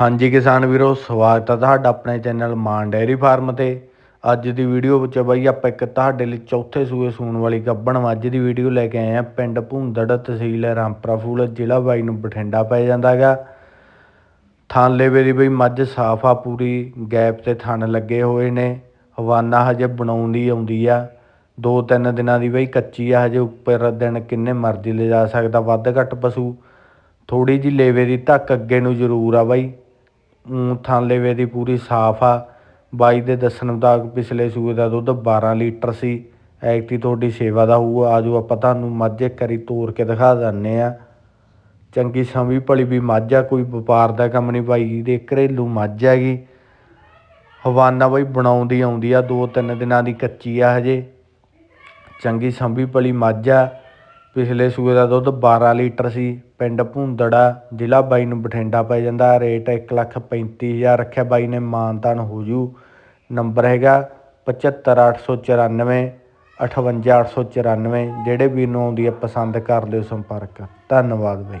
ਹਾਂਜੀ ਕਿਸਾਨ ਵੀਰੋ, ਸਵਾਗਤ ਹੈ ਤੁਹਾਡਾ ਆਪਣੇ ਚੈਨਲ ਮਾਨ ਡੈਰੀ ਫਾਰਮ ਤੇ। ਅੱਜ ਦੀ ਵੀਡੀਓ ਵਿੱਚ ਬਾਈ ਆਪਾਂ ਇੱਕ ਤੁਹਾਡੇ ਲਈ ਚੌਥੇ ਸੂਏ ਸੂਣ ਵਾਲੀ ਗੱਬਣ ਮੱਝ ਦੀ ਵੀਡੀਓ ਲੈ ਕੇ ਆਏ ਆ ਪਿੰਡ ਭੁੰਦੜ ਤਹਿਸੀਲ ਰਾਮਪਰਾ ਫੂਲ, ਜ਼ਿਲ੍ਹਾ ਬਾਈ ਨੂੰ ਬਠਿੰਡਾ ਪੈ ਜਾਂਦਾ ਹੈਗਾ। ਥਣ ਲੇਵੇ ਦੀ ਬਈ ਮੱਝ ਸਾਫ਼ ਆ, ਪੂਰੀ ਗੈਪ ਤੇ ਥਣ ਲੱਗੇ ਹੋਏ ਨੇ। ਹਵਾਨਾ ਹਜੇ ਬਣਾਉਂਦੀ ਆਉਂਦੀ ਆ। ਦੋ ਤਿੰਨ ਦਿਨਾਂ ਦੀ ਬਈ ਕੱਚੀ ਆ, ਹਜੇ ਉੱਪਰ ਦਿਨ ਕਿੰਨੇ ਮਰਜ਼ੀ ਲਿਜਾ ਸਕਦਾ, ਵੱਧ ਘੱਟ ਪਸ਼ੂ। ਥੋੜੀ ਜੀ ਲੇਵੇ ਦੀ ਧੱਕ ਅੱਗੇ ਨੂੰ ਜ਼ਰੂਰ ਆ ਬਾਈ। ਊਂ ਲੇਵੇ ਦੀ ਪੂਰੀ ਸਾਫ਼ ਆ। ਬਾਈ ਦੇ ਦੱਸਣ ਮੁਤਾਬਕ ਪਿਛਲੇ ਸੂਏ ਦਾ ਦੁੱਧ 12 ਲੀਟਰ ਸੀ। ਐਕਟੀ ਤੁਹਾਡੀ ਸੇਵਾ ਦਾ ਹੋਊ। ਆਜੋ ਆਪਾਂ ਤੁਹਾਨੂੰ ਮੱਝ ਇੱਕ ਵਾਰੀ ਤੋਰ ਕੇ ਦਿਖਾ ਦਿੰਨੇ ਆ ਚੰਗੀ ਸਮੀ ਭਲੀ ਵੀ ਮੱਝ ਆ, ਕੋਈ ਵਪਾਰ ਦਾ ਕੰਮ ਨਹੀਂ। ਬਾਈ ਦੇ ਘਰੇਲੂ ਮੱਝ ਹੈਗੀ। ਹਵਾਨਾ ਬਈ ਬਣਾਉਂਦੀ ਆਉਂਦੀ ਆ, ਦੋ ਤਿੰਨ ਦਿਨਾਂ ਦੀ ਕੱਚੀ ਆ ਹਜੇ। ਚੰਗੀ ਸੰਭੀ ਭਲੀ ਮੱਝ ਆ। ਪਿਛਲੇ ਸੂਏ ਦਾ ਦੁੱਧ 12 ਲੀਟਰ ਸੀ। ਪਿੰਡ ਭੁੰਦੜਾ ਜ਼ਿਲ੍ਹਾ ਬਾਈ ਨੂੰ ਬਠਿੰਡਾ ਪੈ ਜਾਂਦਾ। ਰੇਟ 135000 ਰੱਖਿਆ। ਬਾਈ ਨੇ ਮਾਨਤਾਨ ਹੋ ਜੂ। ਨੰਬਰ ਹੈਗਾ 75894 58894 ਜਿਹੜੇ ਵੀਰ ਨੂੰ ਆਉਂਦੀ ਹੈ ਪਸੰਦ ਕਰ ਲਿਓ ਸੰਪਰਕ। ਧੰਨਵਾਦ ਬਾਈ।